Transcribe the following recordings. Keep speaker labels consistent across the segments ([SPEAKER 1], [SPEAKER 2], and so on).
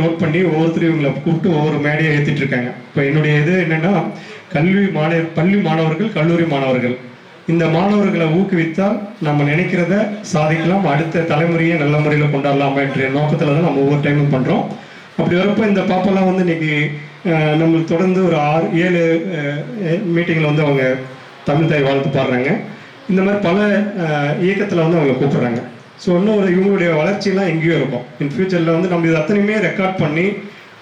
[SPEAKER 1] Note பண்ணி ஒவ்வொருத்தரும் இவங்களை கூப்பிட்டு ஒவ்வொரு மேடையை ஏற்றிட்டு இருக்காங்க. இப்போ என்னுடைய இது என்னன்னா கல்வி மாணவர் பள்ளி மாணவர்கள் கல்லூரி மாணவர்கள். இந்த மாணவர்களை ஊக்குவித்தால் நம்ம நினைக்கிறத சாதிக்கலாம் அடுத்த தலைமுறையை நல்ல முறையில் கொண்டாடலாம் என்ற நோக்கத்தில் தான் நம்ம ஒவ்வொரு டைமும் பண்ணுறோம் அப்படி வரப்போ இந்த பாப்பெல்லாம் வந்து இன்னைக்கு நம்மளுக்கு தொடர்ந்து ஒரு ஆறு ஏழு மீட்டிங்கில் வந்து அவங்க தமிழ் தாய் வாழ்த்து பாடுறாங்க. இந்த மாதிரி பல இயக்கத்தில் வந்து அவங்க கூப்பிடுறாங்க. ஸோ இன்னும் ஒரு இவங்களுடைய வளர்ச்சியெல்லாம் எங்கேயோ இருக்கும். இன் ஃபியூச்சரில் வந்து நம்ம இது அத்தனையுமே ரெக்கார்ட் பண்ணி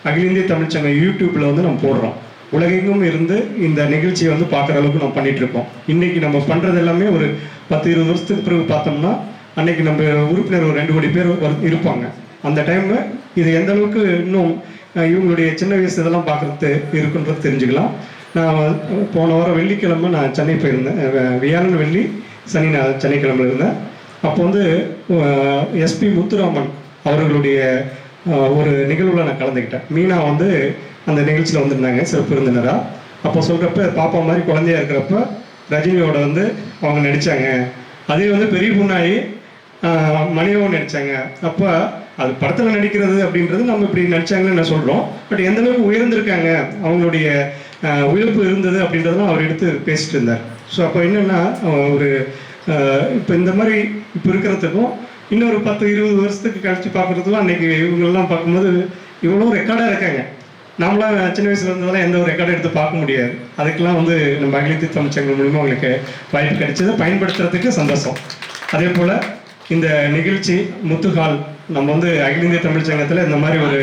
[SPEAKER 1] அகில இந்திய தமிழ்ச்சங்க யூடியூப்பில் வந்து நம்ம போடுறோம். உலகெங்கும் இருந்து இந்த நிகழ்ச்சியை வந்து பார்க்குற அளவுக்கு நம்ம பண்ணிட்டு இருக்கோம். இன்னைக்கு நம்ம பண்ணுறது எல்லாமே ஒரு பத்து இருபது வருஷத்துக்கு பிறகு பார்த்தோம்னா அன்னைக்கு நம்ம உறுப்பினர் ஒரு ரெண்டு கோடி பேர் இருப்பாங்க. அந்த டைமில் இது எந்த அளவுக்கு இன்னும் இவங்களுடைய சின்ன வயசு இதெல்லாம் பார்க்குறது இருக்குன்றது தெரிஞ்சுக்கலாம். நான் போன வாரம் வெள்ளிக்கிழமை நான் சென்னை போயிருந்தேன். வியாழன் வெள்ளி சனி நான் சென்னைக்கிழமை இருந்தேன். அப்போ வந்து எஸ்பி முத்துராமன் அவர்களுடைய ஒரு நிகழ்வில் நான் கலந்துக்கிட்டேன். மீனா வந்து அந்த நிகழ்ச்சியில் வந்திருந்தாங்க சிறப்பு விருந்தினராக அப்போ சொல்கிறப்ப பாப்பா மாதிரி குழந்தையா இருக்கிறப்ப ரஜினியோட வந்து அவங்க நடித்தாங்க அதே வந்து பெரிய பொண்ணாயி மணியாவும் நடித்தாங்க அப்போ அது படத்தில் நடிக்கிறது அப்படின்றது நம்ம இப்படி நடிச்சாங்கன்னு நான் சொல்கிறோம் பட் எந்த அளவுக்கு உயர்ந்திருக்காங்க அவங்களுடைய அஹ், உழைப்பு இருந்தது அப்படின்றதெல்லாம் அவர் எடுத்து பேசிட்டு இருந்தார். ஸோ அப்போ என்னென்னா ஒரு இப்போ இந்த மாதிரி இப்போ இருக்கிறதுக்கும் இன்னொரு பத்து இருபது வருஷத்துக்கு கழித்து பார்க்குறதுக்கும் அன்றைக்கி இவங்களெல்லாம் பார்க்கும்போது இவ்வளோ ரெக்கார்டாக இருக்காங்க. நம்மளாம் சின்ன வயசுல இருந்ததெல்லாம் எந்த ஒரு ரெக்கார்டும் எடுத்து பார்க்க முடியாது. அதுக்கெல்லாம் வந்து நம்ம அகிலத்தி தமிழ்ச்சங்கள் மூலிமா அவங்களுக்கு வாய்ப்பு கிடைச்சது பயன்படுத்துறதுக்கு சந்தோஷம். அதே போல் இந்த நிகழ்ச்சி முத்துகால் நம்ம வந்து அகில இந்திய தமிழ் சங்கத்தில் இந்த மாதிரி ஒரு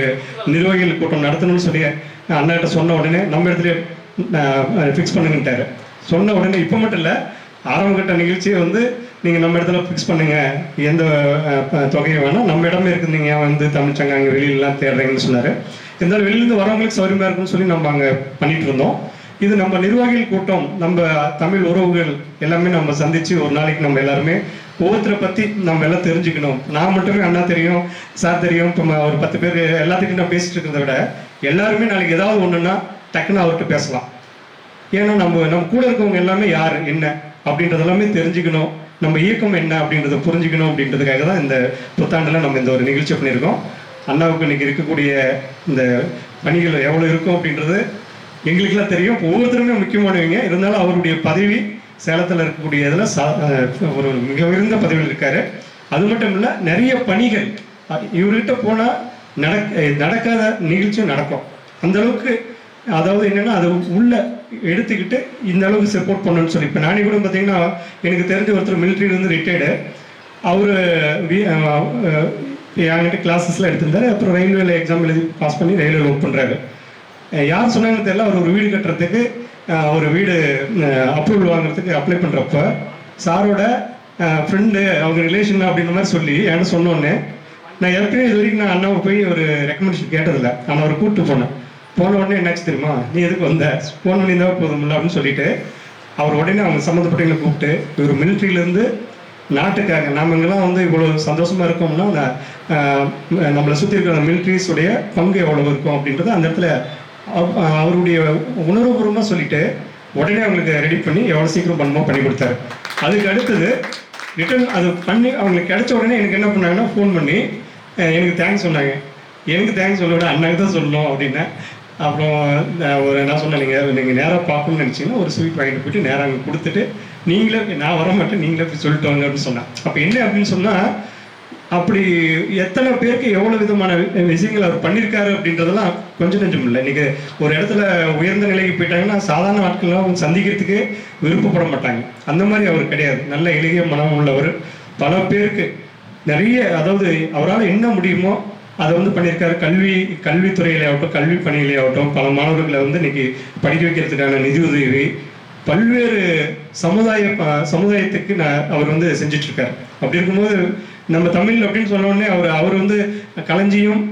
[SPEAKER 1] நிர்வாகிகள் கூட்டம் நடத்தணும்னு சொல்லி அண்ணாட்ட சொன்ன உடனே நம்ம இடத்துல ஃபிக்ஸ் பண்ணுங்கட்டாரு சொன்ன உடனே இப்போ மட்டும் இல்லை ஆரம்பகட்ட நிகழ்ச்சியை வந்து நீங்கள் நம்ம இடத்துல ஃபிக்ஸ் பண்ணுங்கள் எந்த தொகையை வேணால் நம்ம இடமே இருக்குது நீங்கள் வந்து தமிழ் சங்கம் அங்கே வெளியிலலாம் தேடுறீங்கன்னு சொன்னார். இருந்தாலும் வெளியிலேருந்து வரவங்களுக்கு சௌரியமாக இருக்குன்னு சொல்லி நம்ம அங்கே பண்ணிட்டு இருந்தோம். இது நம்ம நிர்வாகிகள் கூட்டம் நம்ம தமிழ் உறவுகள் எல்லாமே நம்ம சந்திச்சு ஒரு நாளைக்கு நம்ம எல்லாருமே ஒவ்வொருத்தரை பற்றி நம்ம எல்லாம் தெரிஞ்சுக்கணும். நான் மட்டுமே அண்ணா தெரியும் சார் தெரியும் இப்போ ஒரு பத்து பேர் எல்லாத்துக்கும் நான் பேசிட்டு இருக்கிறத விட எல்லாருமே நாளைக்கு ஏதாவது ஒன்றுன்னா டக்குன்னு அவர்கிட்ட பேசலாம். ஏன்னா நம்ம நம்ம கூட இருக்கவங்க எல்லாமே யார் என்ன? அப்படின்றது எல்லாமே தெரிஞ்சுக்கணும். நம்ம இயக்கம் என்ன அப்படின்றத புரிஞ்சுக்கணும் அப்படின்றதுக்காக தான் இந்த புத்தாண்டில் நம்ம இந்த ஒரு நிகழ்ச்சி பண்ணியிருக்கோம். அண்ணாவுக்கு இன்னைக்கு இருக்கக்கூடிய இந்த பணிகள் எவ்வளோ இருக்கும் அப்படின்றது எங்களுக்கெல்லாம் தெரியும். ஒவ்வொருத்தருமே முக்கியமானவங்க. இருந்தாலும் அவருடைய பதவி சேலத்தில் இருக்கக்கூடிய இதில் சா ஒரு மிக உயர்ந்த பதவியில் இருக்கார். அது மட்டும் இல்லை நிறைய பணிகள். இவர்கிட்ட போனால் நடக்க நடக்காத நிகழ்ச்சியும் நடக்கும். அந்தளவுக்கு அதாவது என்னென்னா அது உள்ள எடுத்துக்கிட்டு இந்த அளவுக்கு சப்போர்ட் பண்ணணும்னு சொல்லி. இப்போ நானே கூட பார்த்தீங்கன்னா எனக்கு தெரிஞ்ச ஒருத்தர் மிலிட்ரியிலேருந்து இருந்து ரிட்டையர்டு அவர் என்கிட்ட கிளாஸஸ்லாம் எடுத்திருந்தாரு. அப்புறம் ரயில்வேல எக்ஸாம் எழுதி பாஸ் பண்ணி ரயில்வேல ஒர்க் பண்ணுறாரு யார் சொன்னாங்கன்னு தெரியல. அவர் ஒரு வீடு கட்டுறதுக்கு அவர் ஒரு வீடு அப்ரூவல் வாங்குறதுக்கு அப்ளை பண்ணுறப்ப சாரோட ஃப்ரெண்டு அவங்க ரிலேஷன் அப்படின்ற மாதிரி சொல்லி என்கிட்ட சொன்னோன்னே நான் ஏற்கனவே இது வரைக்கும் நான் அண்ணாவை போய் ஒரு ரெக்கமெண்டேஷன் கேட்டதில்லை. ஆனால் அவர் கூப்பிட்டு போனேன். போன உடனே என்னாச்சு தெரியுமா? நீ எதுக்கு வந்த? ஃபோன் பண்ணியிருந்தா போதும்ல அப்படின்னு சொல்லிட்டு அவர் உடனே அவங்க சம்மந்தப்பட்டவங்களை கூப்பிட்டு இவர் மிலிட்ரியிலேருந்து நாட்டுக்காக நாம இங்கெல்லாம் வந்து இவ்வளோ சந்தோஷமா இருக்கோம்னா அந்த நம்மளை சுற்றி இருக்கிற militaries பங்கு எவ்வளவு இருக்கும் அப்படின்றத அந்த இடத்துல அவருடைய உணர்வுபூர்வமாக சொல்லிட்டு உடனே அவங்களுக்கு ரெடி பண்ணி எவ்வளோ சீக்கிரம் பண்ணணுமோ பண்ணி கொடுத்தாரு. அதுக்கு அடுத்தது ரிட்டர்ன் அது பண்ணி அவங்களுக்கு கிடைச்ச உடனே எனக்கு என்ன பண்ணாங்கன்னா ஃபோன் பண்ணி எனக்கு தேங்க்ஸ் சொன்னாங்க. எனக்கு தேங்க்ஸ் சொல்ல விட அண்ணாக்கு தான் சொல்லணும் அப்படின்னா அப்புறம் ஒரு என்ன சொன்னேன் நீங்கள் நீங்கள் நேராக பார்க்கணும்னு நினச்சிங்கன்னா ஒரு ஸ்வீட் வாங்கிட்டு போயிட்டு நேராக அங்கே கொடுத்துட்டு நீங்களே நான் வர மாட்டேன் நீங்களே போய் சொல்லிட்டு வாங்க அப்படின்னு சொன்னேன் அப்போ என்ன அப்படின்னு சொன்னால் அப்படி எத்தனை பேருக்கு எவ்வளோ விதமான விஷயங்கள் அவர் பண்ணியிருக்காரு அப்படின்றதெல்லாம் கொஞ்சம் நெஞ்சம் இல்லை. இன்றைக்கி ஒரு இடத்துல உயர்ந்த நிலைக்கு போயிட்டாங்கன்னா சாதாரண ஆட்கள்லாம் அவங்க சந்திக்கிறதுக்கு விருப்பப்பட மாட்டாங்க. அந்த மாதிரி அவர் கிடையாது. நல்ல எளிய மனம் உள்ளவர். பல பேருக்கு நிறைய அதாவது அவரால் என்ன முடியுமோ அதை வந்து பண்ணியிருக்காரு. கல்வி கல்வித்துறையிலே ஆகட்டும் கல்வி பணியிலே ஆகட்டும் பல மாணவர்களை வந்து இன்னைக்கு படிக்க வைக்கிறதுக்கான நிதி உதவி பல்வேறு சமுதாய சமுதாயத்துக்கு நான் அவர் வந்து செஞ்சுட்டு அப்படி இருக்கும்போது நம்ம தமிழ் அப்படின்னு சொன்ன உடனே அவர் அவர் வந்து களஞ்சியம்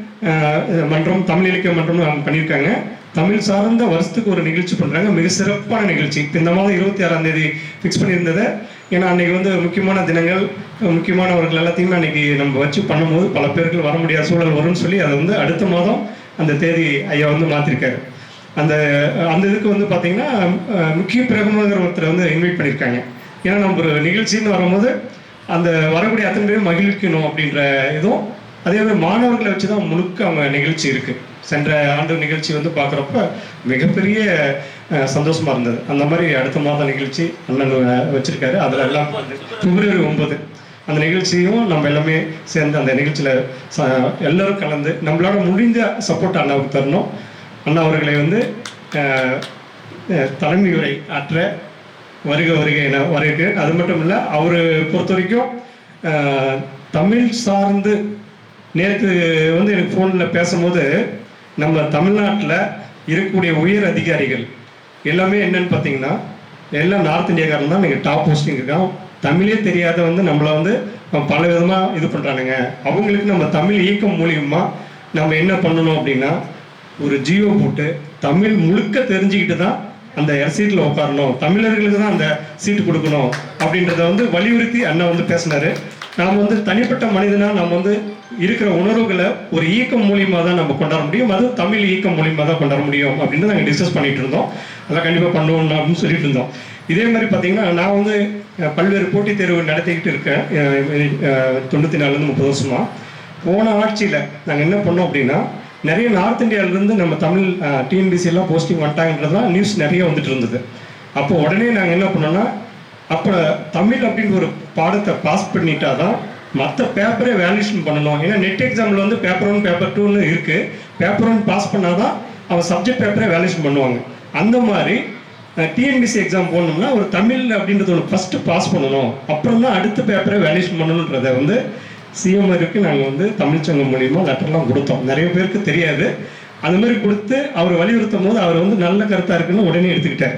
[SPEAKER 1] மன்றம் தமிழ் இலக்கிய மன்றம்னு அவங்க பண்ணியிருக்காங்க. தமிழ் சார்ந்த வருஷத்துக்கு ஒரு நிகழ்ச்சி பண்றாங்க. மிக சிறப்பான நிகழ்ச்சி. இந்த மாதம் இருபத்தி ஆறாம் தேதி ஃபிக்ஸ் பண்ணியிருந்ததை ஏன்னா அன்னைக்கு வந்து முக்கியமான தினங்கள் முக்கியமானவர்கள் எல்லாத்தையுமே அன்னைக்கு நம்ம வச்சு பண்ணும்போது பல பேருக்கு வர முடியாத சூழல் வரும்னு சொல்லி அதை வந்து அடுத்த மாதம் அந்த தேதி ஐயா வந்து மாத்திருக்காரு. அந்த அந்த இதுக்கு வந்து பார்த்தீங்கன்னா முக்கிய பிரமுகர் ஒருத்தர் வந்து இன்வைட் பண்ணியிருக்காங்க ஏன்னா நம்ம ஒரு நிகழ்ச்சின்னு வரும்போது அந்த வரக்கூடிய அத்தனை பேரும் மகிழ்விக்கணும் அப்படின்ற இதுவும் அதே மாதிரி மாணவர்களை வச்சு தான் முழுக்க அவங்க நிகழ்ச்சி இருக்குது சென்ற ஆண்டு நிகழ்ச்சி வந்து பார்க்குறப்ப மிகப்பெரிய சந்தோஷமாக இருந்தது. அந்த மாதிரி அடுத்த மாத நிகழ்ச்சி அண்ணன் வச்சுருக்காரு. அதில் எல்லாம் பிப்ரவரி ஒன்பது. அந்த நிகழ்ச்சியும் நம்ம எல்லாமே சேர்ந்து அந்த நிகழ்ச்சியில் ச எல்லோரும் கலந்து நம்மளால முடிந்த சப்போர்ட் அண்ணாவுக்கு தரணும். அண்ணா அவர்களை வந்து தலைமை உரை ஆற்ற வருக வருக என வரவேற்கிறேன் அது மட்டும் இல்லை அவர் பொறுத்த வரைக்கும் தமிழ் சார்ந்து நேற்று வந்து எனக்கு ஃபோனில் பேசும்போது நம்ம தமிழ்நாட்டில் இருக்கக்கூடிய உயர் அதிகாரிகள் எல்லாமே என்னன்னு பார்த்தீங்கன்னா எல்லாம் நார்த் இந்தியாக்காரன் தான். நீங்கள் டாப் போஸ்டிங் இருக்கான் தமிழே தெரியாத வந்து நம்மளை வந்து பல விதமாக இது பண்ணுறானுங்க அவங்களுக்கு நம்ம தமிழ் இயக்கம் மூலியமாக நம்ம என்ன பண்ணணும் அப்படின்னா ஒரு ஜியோ போட்டு தமிழ் முழுக்க தெரிஞ்சுக்கிட்டு தான் அந்த சீட்டில் உட்காரணும். தமிழர்களுக்கு தான் அந்த சீட்டு கொடுக்கணும். அப்படின்றத வந்து வலியுறுத்தி அண்ணா வந்து பேசினாரு. நாம் வந்து தனிப்பட்ட மனிதனா நம்ம வந்து இருக்கிற உணர்வுகளை ஒரு இயக்கம் மூலியமாக தான் நம்ம கொண்டாட முடியும். அது தமிழ் இயக்கம் மூலியமாக தான் கொண்டாட முடியும் அப்படின்னு நாங்கள் டிஸ்கஸ் பண்ணிட்டு இருந்தோம். அதெல்லாம் கண்டிப்பாக பண்ணுவோம் அப்படின்னு சொல்லிட்டு இருந்தோம். இதே மாதிரி பார்த்தீங்கன்னா நான் வந்து பல்வேறு போட்டித் தேர்வு நடத்திக்கிட்டு இருக்கேன். தொண்ணூற்றி நாலுலேருந்து முப்பது வருஷமாக போன ஆட்சியில் நாங்கள் என்ன பண்ணோம் அப்படின்னா நிறைய நார்த் இந்தியாவிலேருந்து நம்ம தமிழ் டிஎன்பிசி எல்லாம் போஸ்டிங் வந்துட்டாங்கன்றதுலாம் நியூஸ் நிறைய வந்துட்டு இருந்தது. அப்போ உடனே நாங்கள் என்ன பண்ணோம்னா அப்போ தமிழ் அப்படின்னு ஒரு பாடத்தை பாஸ் பண்ணிட்டா தான் மற்ற பேப்பரே வேல்யூஷன் பண்ணணும். ஏன்னா நெட் எக்ஸாமில் வந்து பேப்பர் ஒன் பேப்பர் டூன்னு இருக்குது பேப்பர் ஒன் பாஸ் பண்ணாதான் அவன் சப்ஜெக்ட் பேப்பரே வேல்யூஷன் பண்ணுவாங்க. அந்த மாதிரி டிஎன்பிசி எக்ஸாம் போடணும்னா ஒரு தமிழ் அப்படின்றது ஒன்று ஃபஸ்ட்டு பாஸ் பண்ணணும். அப்புறம் தான் அடுத்த பேப்பரை வேல்யூஷன் பண்ணணுன்றதை வந்து சிஎம்ஆருக்கு நாங்கள் வந்து தமிழ்ச்சங்கம் மூலியமாக லெட்டர்லாம் கொடுத்தோம். நிறைய பேருக்கு தெரியாது. அந்த மாதிரி கொடுத்து அவர் வலியுறுத்தும் போது அவர் வந்து நல்ல கருத்தாக இருக்குன்னு உடனே எடுத்துக்கிட்டார்.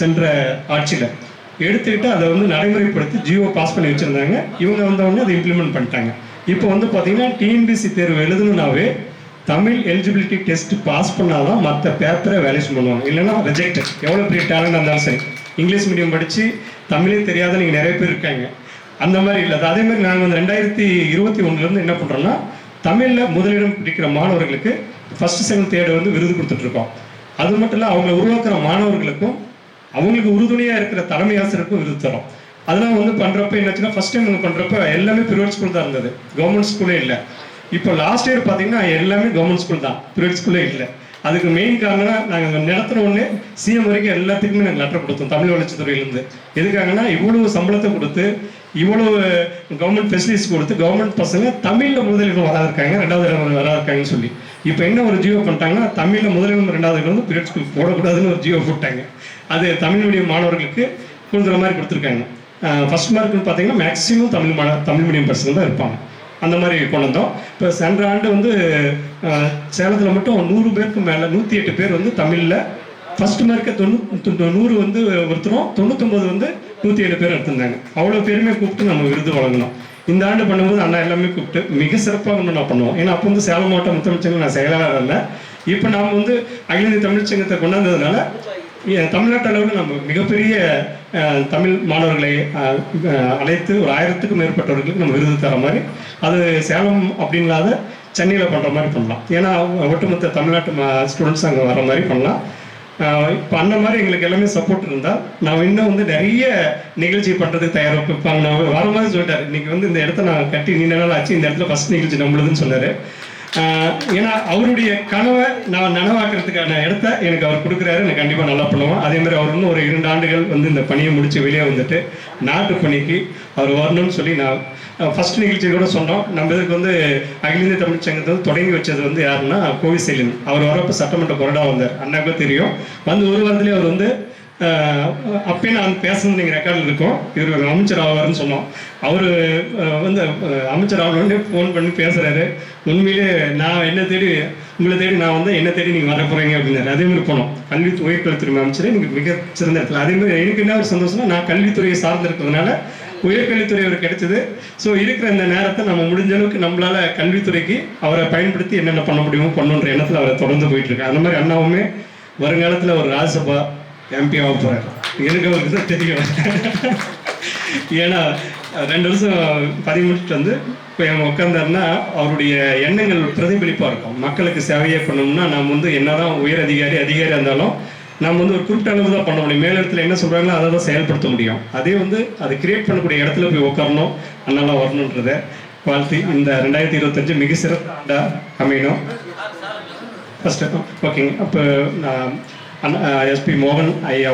[SPEAKER 1] சென்ற ஆட்சியில். எடுத்துக்கிட்டு அதை வந்து நடைமுறைப்படுத்தி ஜியோ பாஸ் பண்ணி வச்சுருந்தாங்க. இவங்க வந்தவொடனே அதை இம்ப்ளிமெண்ட் பண்ணிட்டாங்க. இப்போ வந்து பார்த்தீங்கன்னா டிஎன்பிசி தேர்வு எழுதுனாவே தமிழ் எலிஜிபிலிட்டி டெஸ்ட் பாஸ் பண்ணாதான் மற்ற பேப்பரை வேலேஷன் பண்ணுவாங்க. இல்லைன்னா ரிஜெக்ட் எவ்வளோ பெரிய டேலண்ட் இருந்தாலும் சரி. இங்கிலீஷ் மீடியம் படித்து தமிழே தெரியாத நீங்கள் நிறைய பேர் இருக்காங்க. அந்த மாதிரி இல்லை. அது அதே மாதிரி நாங்கள் வந்து ரெண்டாயிரத்தி இருபத்தி ஒன்றுலேருந்து என்ன பண்ணுறோம்னா தமிழில் முதலிடம் பிடிக்கிற மாணவர்களுக்கு ஃபர்ஸ்ட் செகண்ட் தேர்டு வந்து விருது கொடுத்துட்ருக்கோம் அது மட்டும் இல்லை அவங்களை உருவாக்குற மாணவர்களுக்கும் அவங்களுக்கு உறுதுணையாக இருக்கிற தலைமை ஆசிரியருக்கும் விருது தரோம் அதெல்லாம் வந்து பண்ணுறப்ப என்னாச்சுன்னா ஃபஸ்ட் டைம் பண்ணுறப்ப எல்லாமே ப்ரைவேட் ஸ்கூல் தான் இருந்தது. கவர்மெண்ட் ஸ்கூலே இல்லை. இப்போ லாஸ்ட் இயர் பார்த்தீங்கன்னா எல்லாமே கவர்மெண்ட் ஸ்கூல் தான். ப்ரைவேட் ஸ்கூலே இல்லை. அதுக்கு மெயின் காரணம்னா நாங்கள் நிலத்துன உடனே சிஎம் வரைக்கும் எல்லாத்துக்குமே நாங்கள் லெட்டர் கொடுத்தோம் தமிழ் வளர்ச்சித்துறையிலேருந்து. எதுக்காகன்னா இவ்வளவு சம்பளத்தை கொடுத்து இவ்வளவு கவர்மெண்ட் ஃபெசிலிட்டிஸ் கொடுத்து கவர்மெண்ட் பசங்க தமிழில் முதலிடம் வராது இருக்காங்க ரெண்டாவது இடம் வராது இருக்காங்கன்னு சொல்லி. இப்போ என்ன ஒரு ஜியோ பண்ணிட்டாங்கன்னா தமிழில் முதலிடம் ரெண்டாவது இடம் வந்து பிரியட் ஸ்கூல் போடக்கூடாதுன்னு ஒரு ஜியோ போட்டாங்க. அது தமிழ் மீடியம் மாணவர்களுக்கு கொடுக்குற மாதிரி கொடுத்துருக்காங்க. ஃபர்ஸ்ட் மார்க்னு பார்த்தீங்கன்னா மேக்ஸிமம் தமிழ் மா தமிழ் மீடியம் பர்சன் தான் இருப்பாங்க. அந்த மாதிரி கொண்டு வந்தோம். இப்போ சென்ற ஆண்டு வந்து சேலத்தில் மட்டும் நூறு பேருக்கு மேலே நூற்றி எட்டு பேர் வந்து தமிழில் ஃபஸ்ட்டு மார்க்கை தொண்ணூ நூறு வந்து ஒருத்தரும் தொண்ணூத்தொம்பது வந்து நூற்றி ஏழு பேர் எடுத்திருந்தாங்க. அவ்வளோ பேருமே கூப்பிட்டு நம்ம விருது வழங்கினோம். இந்த ஆண்டு பண்ணும்போது அண்ணா எல்லாமே கூப்பிட்டு மிக சிறப்பாக ஒன்று நான் பண்ணுவோம். ஏன்னா அப்போ வந்து சேலம் மாவட்டம் முத்தமிழ்ச்சங்கம் நான் செயலாளர் இல்லை இப்போ நாம் வந்து அகில இந்திய தமிழ்ச்சங்கத்தை கொண்டாந்ததுனால ஏ- தமிழ்நாட்டு அளவில் நம்ம மிகப்பெரிய தமிழ் மாணவர்களை அழைத்து ஒரு ஆயிரத்துக்கும் மேற்பட்டவர்களுக்கு நம்ம விருது தர மாதிரி அது சேலம் அப்படின்லாத சென்னையில் பண்ணுற மாதிரி பண்ணலாம். ஏன்னா ஒட்டுமொத்த தமிழ்நாட்டு ஸ்டூடெண்ட்ஸ் அங்கே வர மாதிரி பண்ணலாம். இப்போ அந்த மாதிரி எங்களுக்கு எல்லாமே சப்போர்ட் இருந்தால் நான் இன்னும் வந்து நிறைய நிகழ்ச்சி பண்ணுறதுக்கு தயாராக இருப்பாங்க நான் வர மாதிரி சொல்லிட்டாரு. இன்னைக்கு வந்து இந்த இடத்த நான் கட்டி நீண்ட நாள் ஆச்சு. இந்த இடத்துல ஃபஸ்ட் நிகழ்ச்சி நம்மளுதுன்னு சொன்னார். ஏன்னா அவருடைய கனவை நான் நனவாக்குறதுக்கான இடத்த எனக்கு அவர் கொடுக்குறாரு. நான் கண்டிப்பாக நல்லா பண்ணுவேன். அதே மாதிரி அவர் இன்னும் ஒரு இரண்டு ஆண்டுகள் வந்து இந்த பணியை முடித்து வெளியே வந்துட்டு நாட்டு பணிக்கு அவர் வரணும்னு சொல்லி நான் ஃபர்ஸ்ட் நிகழ்ச்சி கூட சொன்னோம். நம்ம இதுக்கு வந்து அகில இந்திய தமிழ் சங்கத்தை வந்து தொடங்கி வச்சது வந்து யாருன்னா கோவிசெலின். அவர் வரப்போ சட்டமன்ற கொறடா வந்தார். அண்ணாக்கும் தெரியும். வந்து ஒரு வாரத்துலேயே அவர் வந்து அப்பயே நான் பேசணும் நீங்கள் ரெக்கார்டில் இருக்கோம். இவர் ஒரு அமைச்சர் ஆவார்னு சொன்னோம். அவர் வந்து அமைச்சர் ஆகணும்னு ஃபோன் பண்ணி பேசுகிறாரு உண்மையிலே நான் என்ன தேடி உங்களை தேடி நான் வந்து என்ன தேடி நீங்கள் வர போகிறீங்க அப்படின்னாரு. அதே மாதிரி போனோம். கல்வி உயர்கல்வித்துறை அமைச்சர் எனக்கு மிக சிறந்த இடத்துல. அதே மாதிரி எனக்கு என்ன ஒரு சந்தோஷம்னா நான் கல்வித்துறையை சார்ந்து இருக்கிறதுனால உயர்கல்வித்துறை அவர் கிடைச்சது. ஸோ இருக்கிற இந்த நேரத்தை நம்ம முடிஞ்ச அளவுக்கு நம்மளால கல்வித்துறைக்கு அவரை பயன்படுத்தி என்னென்ன பண்ண முடியுமோ பண்ணுன்ற எண்ணத்தில் அவரை தொடர்ந்து போயிட்டு இருக்கு அந்த மாதிரி அண்ணாவுமே வருங்காலத்தில் ஒரு ராஜசபா எம்பி ஆக போறாரு இருக்கவருக்கு தான் தெரியும். ஏன்னா ரெண்டு வருஷம் பதவி முடிச்சுட்டு வந்து இப்போ அவங்க உட்காந்தாருன்னா அவருடைய எண்ணங்கள் பிரதிபலிப்பாக இருக்கும். மக்களுக்கு சேவையே பண்ணணும்னா நம்ம வந்து என்னதான் உயர் அதிகாரி அதிகாரியாக இருந்தாலும் நம்ம வந்து ஒரு குறிப்பிட்ட அளவு தான் பண்ண முடியும். மேலிடத்தில் என்ன சொல்கிறாங்களோ அதை தான் செயல்படுத்த முடியும். அதே வந்து அதை கிரியேட் பண்ணக்கூடிய இடத்துல போய் உட்காரணும். அதனால வரணுன்றத வாழ்த்தி இந்த ரெண்டாயிரத்தி இருபத்தஞ்சு மிக சிறந்த அமையணும். ஃபஸ்ட்டு ஓகேங்க அப்போ நான் எஸ்பி மோகன் ஐயா